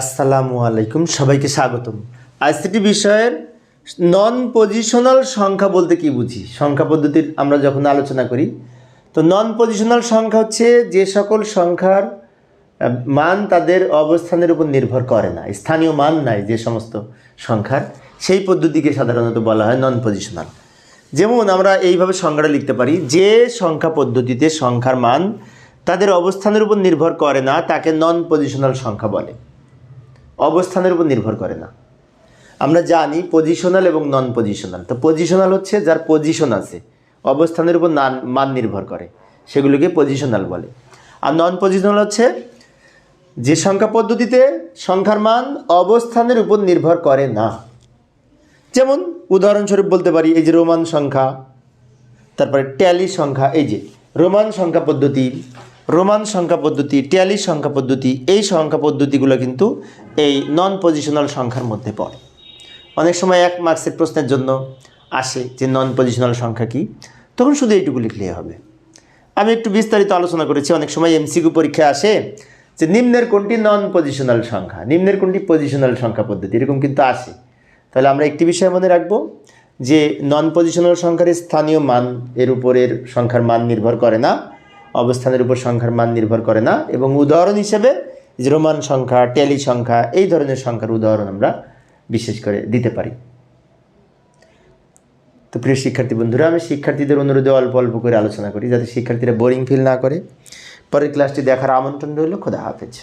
আসসালামু আলাইকুম, সবাইকে স্বাগতম। আইসিটি বিষয়ের নন পজিশনাল সংখ্যা বলতে কি বুঝি? সংখ্যা পদ্ধতির আমরা যখন আলোচনা করি, তো নন পজিশনাল সংখ্যা হচ্ছে যে সকল সংখ্যার মান তাদের অবস্থানের উপর নির্ভর করে না, স্থানীয় মান নাই যে সমস্ত সংখ্যার। সেই পদ্ধতিকে সাধারণত বলা হয় নন পজিশনাল যেমন আমরা এইভাবে সংখ্যাটা লিখতে পারি, যে সংখ্যা পদ্ধতিতে সংখ্যার মান তাদের অবস্থানের উপর নির্ভর করে না, তাকে নন পজিশনাল সংখ্যা বলে। অবস্থানের উপর নির্ভর করে না। আমরা জানি পজিশনাল এবং নন পজিশনাল তো পজিশনাল হচ্ছে যার পজিশন আছে, অবস্থানের উপর নান মান নির্ভর করে, সেগুলোকে পজিশনাল বলে। আর নন পজিশনাল হচ্ছে যে সংখ্যা পদ্ধতিতে সংখ্যার মান অবস্থানের উপর নির্ভর করে না। যেমন উদাহরণস্বরূপ বলতে পারি, এই যে রোমান সংখ্যা, তারপরে ট্যালি সংখ্যা, এই যে রোমান সংখ্যা পদ্ধতি রোমান সংখ্যা পদ্ধতি ট্যালি সংখ্যা পদ্ধতি, এই সংখ্যা পদ্ধতিগুলো কিন্তু এই নন পজিশনাল সংখ্যার মধ্যে পড়ে। অনেক সময় এক মার্কসের প্রশ্নের জন্য আসে যে নন পজিশনাল সংখ্যা কি, তখন শুধু এইটুকু লিখলেই হবে। আমি একটু বিস্তারিত আলোচনা করেছি, অনেক সময় এমসিকিউ পরীক্ষা আসে যে নিম্নের কোনটি নন পজিশনাল সংখ্যা, নিম্নের কোনটি পজিশনাল সংখ্যা পদ্ধতি, এরকম কিন্তু আসে। তাহলে আমরা একটি বিষয় মনে রাখব যে নন পজিশনাল সংখ্যার স্থানীয় মান এর উপরের সংখ্যার মান নির্ভর করে না। অবস্থানের উপর সংখ্যার মান নির্ভর করে না। এবং উদাহরণ হিসেবে রোমান সংখ্যা, টেলি সংখ্যা, এই ধরনের সংখ্যার উদাহরণ আমরা বিশেষ করে দিতে পারি। তো প্রিয় শিক্ষার্থী বন্ধুরা, আমি শিক্ষার্থীদের অনুরোধে অল্প অল্প করে আলোচনা করি যাতে শিক্ষার্থীরা বোরিং ফিল না করে। পরের ক্লাসটি দেখার আমন্ত্রণ রইল। খোদা হাফেজ।